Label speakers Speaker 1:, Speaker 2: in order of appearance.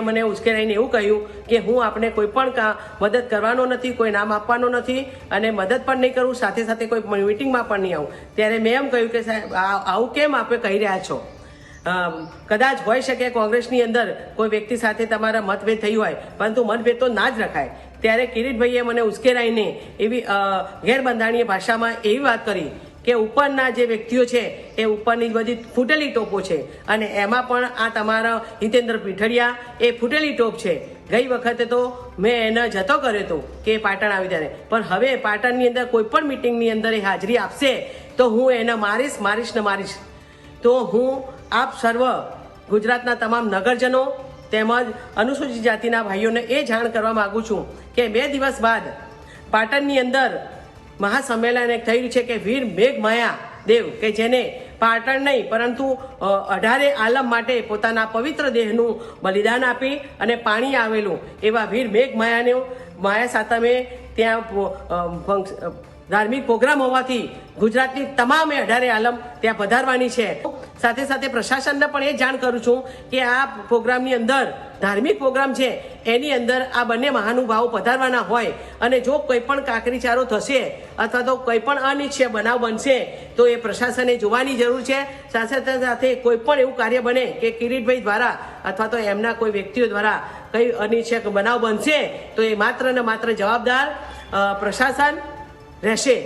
Speaker 1: મને ઉશ્કેરાઈને એવું કહ્યું કે હું આપણે કોઈ પણ મદદ કરવાનો નથી, કોઈ નામ આપવાનો નથી અને મદદ પણ નહીં કરું, સાથે સાથે કોઈ મિટિંગમાં પણ નહીં આવું. ત્યારે મેં એમ કહ્યું કે સાહેબ આવું કેમ આપણે કહી રહ્યા છો? કદાચ હોઈ શકે કોંગ્રેસની અંદર કોઈ વ્યક્તિ સાથે તમારા મતભેદ થઈ હોય, પરંતુ મતભેદ તો ના જ રખાય. ત્યારે કિરીટભાઈએ મને ઉશ્કેરાઈને એવી ગેરબંધારણીય ભાષામાં એવી વાત કરી કે ઉપરના જે વ્યક્તિઓ છે, એ ઉપરની બધી ફૂટેલી ટોપો છે. અને એમાં પણ આ તમારા હિતેન્દ્ર પીઠડિયા એ ફૂટેલી ટોપ છે. ગઈ વખતે તો મેં એને જતો કર્યો હતો કે પાટણ આવી ત્યારે. પણ હવે પાટણની અંદર કોઈ પણ મિટિંગની અંદર એ હાજરી આપશે, તો હું એને મારીશ મારીશ ને મારીશ. તો હું આપ સર્વ ગુજરાતના તમામ નગરજનો તેમજ અનુસૂચિત જાતિના ભાઈઓને એ જાણ કરવા માગું છું કે બે દિવસ બાદ પાટણની અંદર મહાસંમેલન એક થયું છે કે વીર મેઘમાયા દેવ, કે જેને પાટણ નહીં, પરંતુ અઢારે આલમ માટે પોતાના પવિત્ર દેહનું બલિદાન આપી અને પાણી આવેલું એવા વીર મેઘ માયાને માયા સાતમે ત્યાં ધાર્મિક પ્રોગ્રામ હોવાથી ગુજરાતની તમામે અઢારે આલમ ત્યાં પધારવાની છે. સાથે સાથે પ્રશાસનને પણ એ જાણ કરું છું કે આ પ્રોગ્રામની અંદર, ધાર્મિક પ્રોગ્રામ છે, એની અંદર આ બંને મહાનુભાવો પધારવાના હોય અને જો કોઈ પણ કાકરીચારો થશે અથવા તો કોઈ પણ અનિચ્છે બનાવ બનશે, તો એ પ્રશાસને જોવાની જરૂર છે. સાથે સાથે કોઈ પણ એવું કાર્ય બને કે કિરીટભાઈ દ્વારા અથવા તો એમના કોઈ વ્યક્તિઓ દ્વારા કઈ અનિચ્છક બનાવ બનશે, તો એ માત્ર ને માત્ર જવાબદાર પ્રશાસન રહેશે.